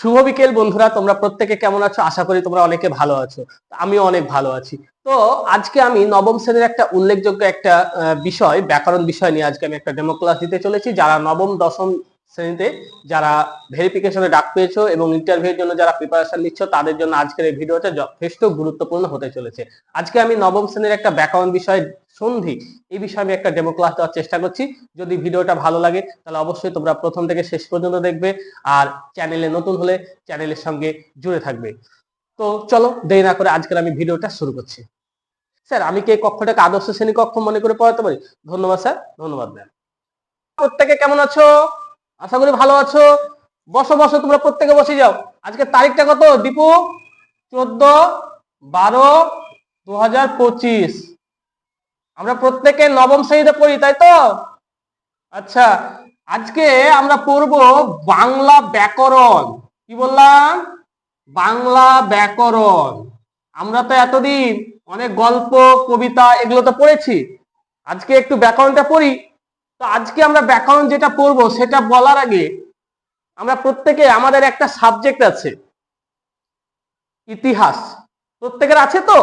শুভ বিকেল বন্ধুরা, তোমরা প্রত্যেকে কেমন আছো? আশা করি তোমরা অনেকে ভালো আছো। আমিও অনেক ভালো আছি। তো আজকে আমি নবম শ্রেণির একটা উল্লেখযোগ্য একটা বিষয়, ব্যাকরণ বিষয় নিয়ে আজকে আমি একটা ডেমো ক্লাস দিতে চলেছি। যারা নবম, দশম শ্রেণীতে যারা ভেরিফিকেশনে ডাক পেয়েছ এবং ইন্টারভিউর জন্য যারা প্রিপারেশন নিচ্ছ, তাদের জন্য আজকের এই ভিডিওটা যথেষ্ট গুরুত্বপূর্ণ হতে চলেছে। আজকে আমি নবম শ্রেণির একটা ব্যাকরণ বিষয় সন্ধি। এই বিষয়ে আমি একটা ডেমো ক্লাস দেওয়ার চেষ্টা করছি। যদি ভিডিওটা ভালো লাগে, তাহলে অবশ্যই তোমরা প্রথম থেকে শেষ পর্যন্ত দেখবে আর চ্যানেলে নতুন হলে চ্যানেলের সঙ্গে জুড়ে থাকবে। তো চলো, দেরি না করে আজকের আমি ভিডিওটা শুরু করছি। স্যার, আমি কি এই কক্ষটাকে আদর্শ শ্রেণি কক্ষ মনে করে পড়াতে পারি? ধন্যবাদ, স্যার। ধন্যবাদ ম্যাম প্রত্যেকে কেমন আছো? আশা করি ভালো আছো। বসো বসো, তোমরা প্রত্যেকে বসে যাও। আজকে তারিখটা কত? দীপু? চোদ্দ বারো দু হাজার পঁচিশ। আমরা প্রত্যেকে নবম শ্রেণীতে পড়ি, তাই তো? আচ্ছা আজকে আমরা পড়ব বাংলা ব্যাকরণ। কি বললাম? বাংলা ব্যাকরণ। আমরা তো এতদিন অনেক গল্প, কবিতা এগুলো তো পড়েছি। আজকে একটু ব্যাকরণটা পড়ি। তো আজকে আমরা ব্যাকরণ যেটা পড়ব, সেটা বলার আগে আমরা প্রত্যেকে, আমাদের একটা সাবজেক্ট আছে। ইতিহাস। প্রত্যেকের আছে তো?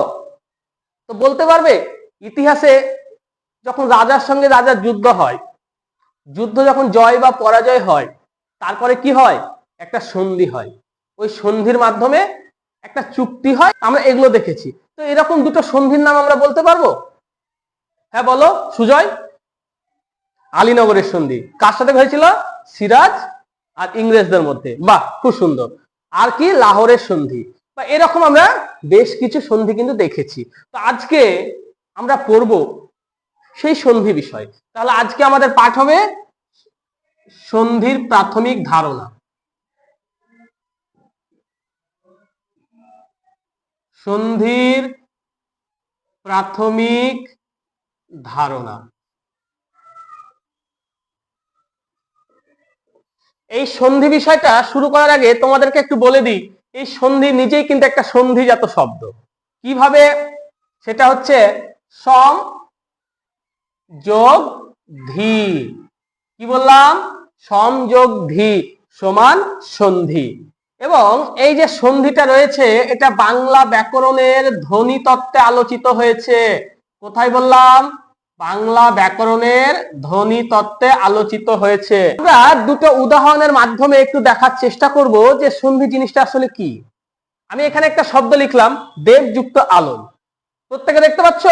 তো বলতে পারবে? ইতিহাসে যখন রাজার সঙ্গে রাজার যুদ্ধ হয়, যুদ্ধ যখন জয় বা পরাজয় হয়, তারপরে কি হয়? একটা সন্ধি হয়। ওই সন্ধির মাধ্যমে একটা চুক্তি হয়। আমরা এগুলো দেখেছি। তো এরকম দুটো সন্ধির নাম আমরা বলতে পারব? হ্যাঁ বলো, সুজয়। আলীনগরের সন্ধি। কার সাথে হয়েছিল? সিরাজ আর ইংরেজদের মধ্যে। বাহ, খুব সুন্দর। আর কি? লাহোরের সন্ধি। বা এরকম আমরা বেশ কিছু সন্ধি কিন্তু দেখেছি। তো আজকে আমরা পড়ব সেই সন্ধি বিষয়। তাহলে আজকে আমাদের পাঠ হবে সন্ধির প্রাথমিক ধারণা। সন্ধির প্রাথমিক ধারণা। এই সন্ধি বিষয়টা শুরু করার আগে তোমাদেরকে একটু বলে দিই, এই সন্ধি নিজেই কিন্তু একটা সন্ধিজাত শব্দ। কীভাবে? সেটা হচ্ছে সম যোগ ধি। কি বললাম? সংযোগ ধি সমান সন্ধি। এবং এই যে সন্ধিটা রয়েছে, এটা বাংলা ব্যাকরণের ধ্বনি তত্ত্বে আলোচিত হয়েছে। কোথায় বললাম? বাংলা ব্যাকরণের ধ্বনি তত্ত্বে আলোচিত হয়েছে। আমরা দুটো উদাহরণের মাধ্যমে একটু দেখার চেষ্টা করব যে সন্ধি জিনিসটা আসলে কি। আমি এখানে একটা শব্দ লিখলাম, দেবযুক্ত আলোন প্রত্যেকে দেখতে পাচ্ছ?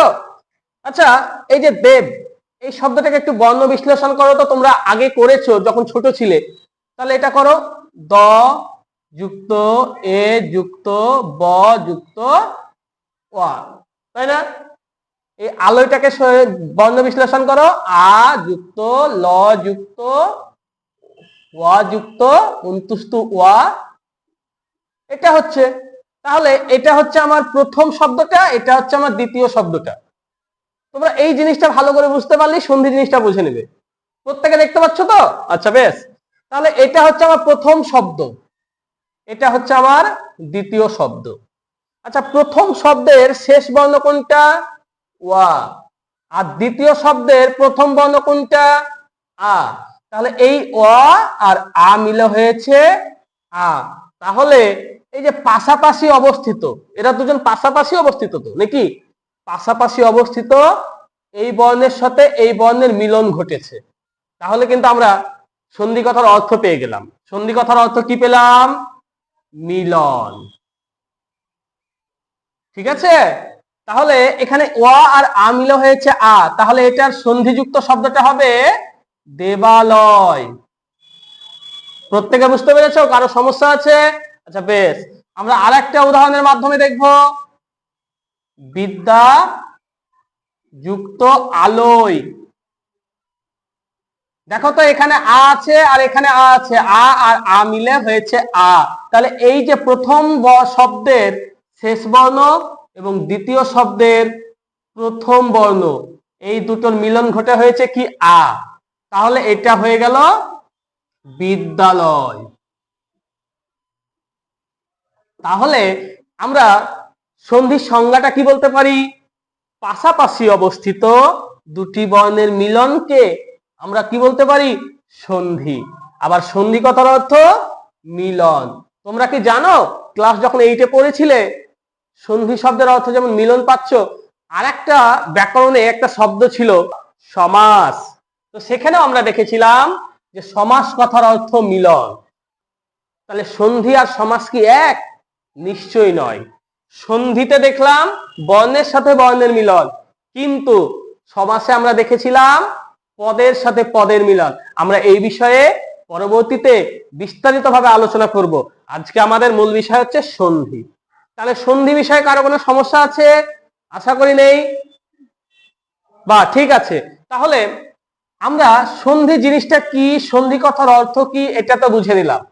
আচ্ছা এই যে দেব, এই শব্দটাকে একটু বর্ণ বিশ্লেষণ করো তো, তোমরা আগে করেছ যখন ছোট ছিলে। তাহলে এটা করো, দ যুক্ত এ যুক্ত ব যুক্ত ওয়া তাই না? এই আলোটাকে বর্ণ বিশ্লেষণ করো, আ যুক্ত, ল যুক্ত ওয়া যুক্ত উন্তুস্তু ওয়া এটা হচ্ছে তাহলে এটা হচ্ছে আমার প্রথম শব্দটা, এটা হচ্ছে আমার দ্বিতীয় শব্দটা। তোমরা এই জিনিসটা ভালো করে বুঝতে পারলে সন্ধি জিনিসটা বুঝে নেবে। প্রত্যেকে দেখতে পাচ্ছ তো? আচ্ছা বেশ। তাহলে এটা হচ্ছে আমার প্রথম শব্দ। এটা হচ্ছে আমার দ্বিতীয় শব্দ। আচ্ছা প্রথম শব্দের শেষ বর্ণ কোনটা? ওয়া। আর দ্বিতীয় শব্দের প্রথম বর্ণ কোনটা? আ। তাহলে এই অ আর আ মিলে হয়েছে আ। তাহলে এই যে পাশাপাশি অবস্থিত, এরা দুজন পাশাপাশি অবস্থিত তো, নাকি? পাশাপাশি অবস্থিত, এই বর্ণের সাথে এই বর্ণের মিলন ঘটেছে। তাহলে কিন্তু আমরা সন্ধি কথার অর্থ পেয়ে গেলাম। সন্ধি কথার অর্থ কি পেলাম? মিলন। ঠিক আছে? তাহলে এখানে ওয়া আর আ হয়েছে আ, তাহলে এটার সন্ধিযুক্ত শব্দটা হবে দেবালয়। প্রত্যেকে বুঝতে পেরেছ? কারও সমস্যা আছে? আচ্ছা বেশ। আমরা আর একটা উদাহরণের মাধ্যমে দেখব। বিদ্যা যুক্ত আলোয়। দেখো তো, এখানে আ আছে আর এখানে আ আছে। আ আর আ মিলে হয়েছে আ। তাহলে এই যে প্রথম ব- শব্দের শেষ বর্ণ এবং দ্বিতীয় শব্দের প্রথম বর্ণ, এই দুটোর মিলন ঘটে হয়েছে কি? আ। তাহলে এটা হয়ে গেল বিদ্যালয়। তাহলে আমরা সন্ধির সংজ্ঞাটা কি বলতে পারি? পাশাপাশি অবস্থিত দুটি বর্ণের মিলনকে আমরা কি বলতে পারি? সন্ধি। আবার সন্ধি কথার অর্থ মিলন। তোমরা কি জানো? ক্লাস যখন এইটে পড়েছিলে, সন্ধি শব্দের অর্থ যেমন মিলন পাচ্ছ আর একটা ব্যাকরণে একটা শব্দ ছিল সমাস। তো সেখানেও আমরা দেখেছিলাম যে সমাস কথার অর্থ মিলন। তাহলে সন্ধি আর সমাস কি এক? নিশ্চয়ই নয়। সন্ধিতে দেখলাম বর্ণের সাথে বর্ণের মিলন। কিন্তু সমাসে আমরা দেখেছিলাম পদের সাথে পদের মিলন। আমরা এই বিষয়ে পরবর্তীতে বিস্তারিতভাবে আলোচনা করব। আজকে আমাদের মূল বিষয় হচ্ছে সন্ধি। তাহলে সন্ধি বিষয়ে কারও কোনো সমস্যা আছে? আশা করি নেই। বা, ঠিক আছে। তাহলে আমরা সন্ধি জিনিসটা কি, সন্ধি কথার অর্থ কি, এটা তো বুঝে নিলাম।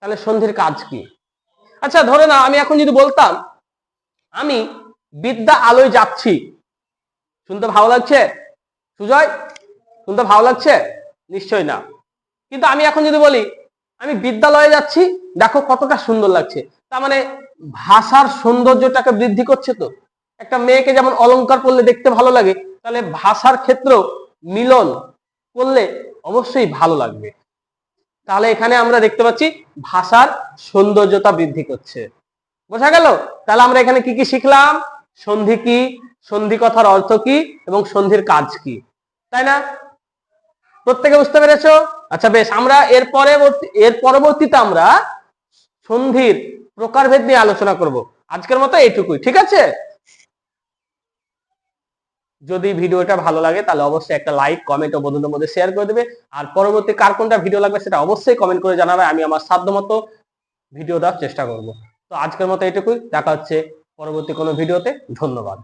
তাহলে সন্ধির কাজ কি? আচ্ছা ধরে না আমি এখন যদি বলতাম, আমি বিদ্যা আলোয় যাচ্ছি, শুনতে ভালো লাগছে? সুজয়, শুনতে ভালো লাগছে? নিশ্চয় না। কিন্তু আমি এখন যদি বলি, আমি বিদ্যালয়ে যাচ্ছি, দেখো কতটা সুন্দর লাগছে। তার মানে ভাষার সৌন্দর্যটাকে বৃদ্ধি করছে তো। একটা মেয়েকে যেমন অলংকার করলে দেখতে ভালো লাগে, তাহলে ভাষার ক্ষেত্র মিলন করলে অবশ্যই ভালো লাগবে। তাহলে এখানে আমরা দেখতে পাচ্ছি ভাষার সৌন্দর্যতা বৃদ্ধি করছে। বোঝা গেল? তাহলে আমরা এখানে কি কি শিখলাম? সন্ধি কি? সন্ধি কথার অর্থ কি? এবং সন্ধির কাজ কি? তাই না? প্রত্যেকে বুঝতে পেরেছ? আচ্ছা বেশ, আমরা এর পরবর্তী এর পরবর্তীতে আমরা সন্ধির প্রকারভেদ নিয়ে আলোচনা করব। আজকের মতো এইটুকুই, ঠিক আছে? যদি ভিডিওটা ভালো লাগে, তাহলে অবশ্যই একটা লাইক কমেন্ট ও বন্ধুদের মধ্যে শেয়ার করে দেবে। আর পরবর্তী কার কোনটা ভিডিও লাগবে সেটা অবশ্যই কমেন্ট করে জানাবে, আমি আমার সাধ্যমতো ভিডিও দেওয়ার চেষ্টা করব। তো আজকের মতো এটুকুই, দেখা হচ্ছে পরবর্তী কোনো ভিডিওতে ধন্যবাদ।